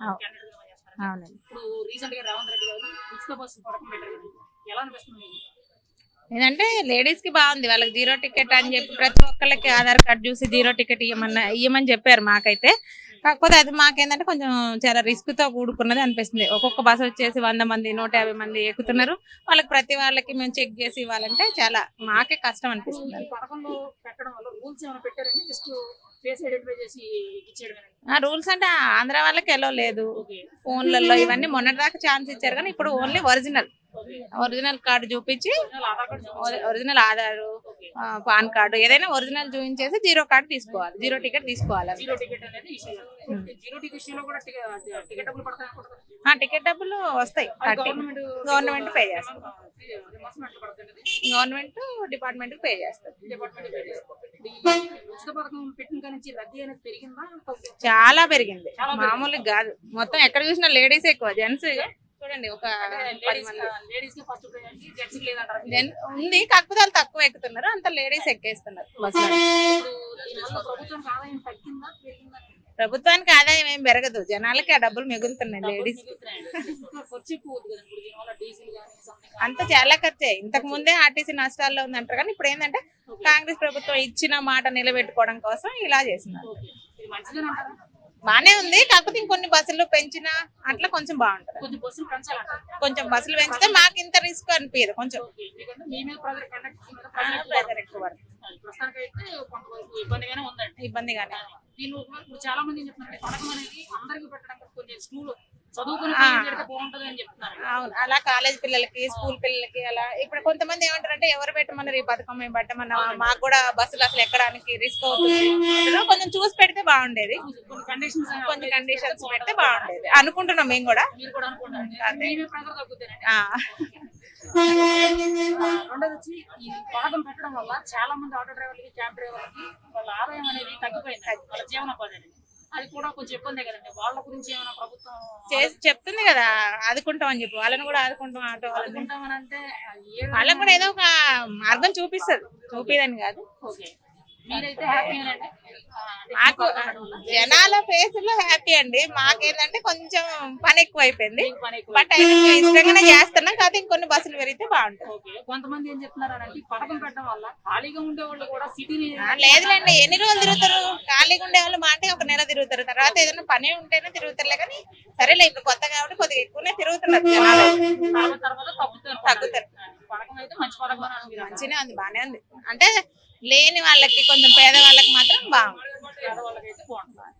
అవునండి. ఇప్పుడు రీసెంట్గా రేవంత్ రెడ్డి గారు ఉచిత బస్సు పథకం పెట్టారు కదా. ఎలా అనిపిస్తుంది మీకు? ఏంటంటే లేడీస్కి బాగుంది. వాళ్ళకి జీరో టికెట్ అని చెప్పి ప్రతి ఒక్కళ్ళకి ఆధార్ కార్డు చూసి జీరో టికెట్ ఇవ్వమన్న ఇవ్వమని చెప్పారు మాకైతే. కాకపోతే అది మాకేంటంటే కొంచెం చాలా రిస్క్తో కూడుకున్నది అనిపిస్తుంది. ఒక్కొక్క బస్ వచ్చేసి వంద మంది నూట యాభై మంది ఎక్కుతున్నారు. వాళ్ళకి ప్రతి వాళ్ళకి మేము చెక్ చేసి ఇవ్వాలంటే చాలా మాకే కష్టం అనిపిస్తుంది. రూల్స్ అంటే ఆంధ్ర వాళ్ళకి ఎలా లేదు. ఫోన్లలో ఇవన్నీ మొన్నటిదాకా ఛాన్స్ ఇచ్చారు కానీ ఇప్పుడు ఓన్లీ ఒరిజినల్. ఒరిజినల్ కార్డు చూపించి ఒరిజినల్ ఆధారు పాన్ కార్డు ఏదైనా ఒరిజినల్ చూపించేసి జీరో కార్డు తీసుకోవాలి. జీరో టికెట్ తీసుకోవాలి. జీరో టికెట్ డబ్బులు వస్తాయి. గవర్నమెంట్ పే పడుతుంది గవర్నమెంట్ డిపార్ట్మెంట్ పే పెరిగింది? చాలా పెరిగింది. మామూలుగా కాదు. మొత్తం ఎక్కడ చూసినా లేడీస్ ఎక్కువ జెంట్స్ చూడండి ఒక ఉంది కాకపోతే వాళ్ళు తక్కువ ఎక్కుతున్నారు అంత లేడీస్ ఎక్కేస్తున్నారు. ప్రభుత్వానికి ఆదాయం ఏం పెరగదు జనాలకి ఆ డబ్బులు మిగులుతున్నాయి లేడీస్ అంత చాలా ఖర్చే. ఇంతకు ముందే ఆర్టీసీ నష్టాల్లో ఉందంటారు కానీ ఇప్పుడు ఏంటంటే కాంగ్రెస్ ప్రభుత్వం ఇచ్చిన మాట నిలబెట్టుకోవడం కోసం ఇలా చేస్తున్నారు. బానే ఉంది. కాకపోతే ఇంకొన్ని బస్సులు పెంచినా అట్లా కొంచెం బాగుంటది. కొంచెం బస్సులు పెంచితే మాకు ఇంత రిస్క్ అనిపించదు కొంచెం. ఎక్కువ. ఇబ్బందిగానే చాలా మంది అవును. అలా కాలేజ్ పిల్లలకి స్కూల్ పిల్లలకి అలా ఇప్పుడు కొంతమంది ఏమంటారంటే ఎవరు పెట్టమన్నారు ఈ పథకం మేము పెట్టమన్నా మాకు కూడా బస్సులు అసలు ఎక్కడానికి రిస్క్ అవుతుంది. కొంచెం చూసి బాగుండేది. కొన్ని కండిషన్స్ పెడితే బాగుండేది. అనుకుంటున్నాం మేము కూడా. రెండోది వచ్చి ఈ పథకం పెట్టడం వల్ల చాలా మంది ఆటో డ్రైవర్లకి క్యాబ్ డ్రైవర్లకి వాళ్ళ ఆదాయం అనేది తగ్గిపోయింది. వాళ్ళ జీవనోపాధి అనేది. అది కూడా కొంచెం ఇబ్బందే కదండి. వాళ్ళ గురించి ఏమైనా ప్రభుత్వం చేసి చెప్తుంది కదా. ఆదుకుంటాం అని చెప్పి. వాళ్ళని కూడా ఆదుకుంటాం ఆటో వాళ్ళని. అనుకుంటామని అంటే వాళ్ళకి కూడా ఏదో ఒక మార్గం చూపిస్తుంది. చూపిదని కాదు. ఓకే. మాకు జనాల ఫేస్లో హ్యాపీ అండి. మాకేంటంటే కొంచెం పని ఎక్కువ అయిపోయింది. బట్ అయితే ఇష్టంగానే చేస్తున్నాం. కాకపోతే ఇంకొన్ని బస్సులు పెరిగితే బాగుంటుంది. కొంతమంది ఏం చెప్తున్నారు అంటే ఈ పథకం పెట్టడం వల్ల ఖాళీగా ఉండే వాళ్ళు కూడా సిటీని ఆ, లేదులేండి. ఎన్ని రోజులు తిరుగుతారు? ఖాళీగా ఉండే వాళ్ళు మాట ఒక నెల తిరుగుతారు. తర్వాత ఏదైనా పని ఉంటేనే తిరుగుతారులే కానీ సరేలే ఇప్పుడు కొత్త కాబట్టి కొద్దిగా ఎక్కువనే తిరుగుతున్నారు జనాలు. తగ్గుతారు. అయితే మంచి పథకం అని మీరు అంటారు. మంచిగానే ఉంది బానే ఉంది. అంటే లేని వాళ్ళకి కొంచెం పేద వాళ్ళకి మాత్రం బాగుంది. బాగుంటుంది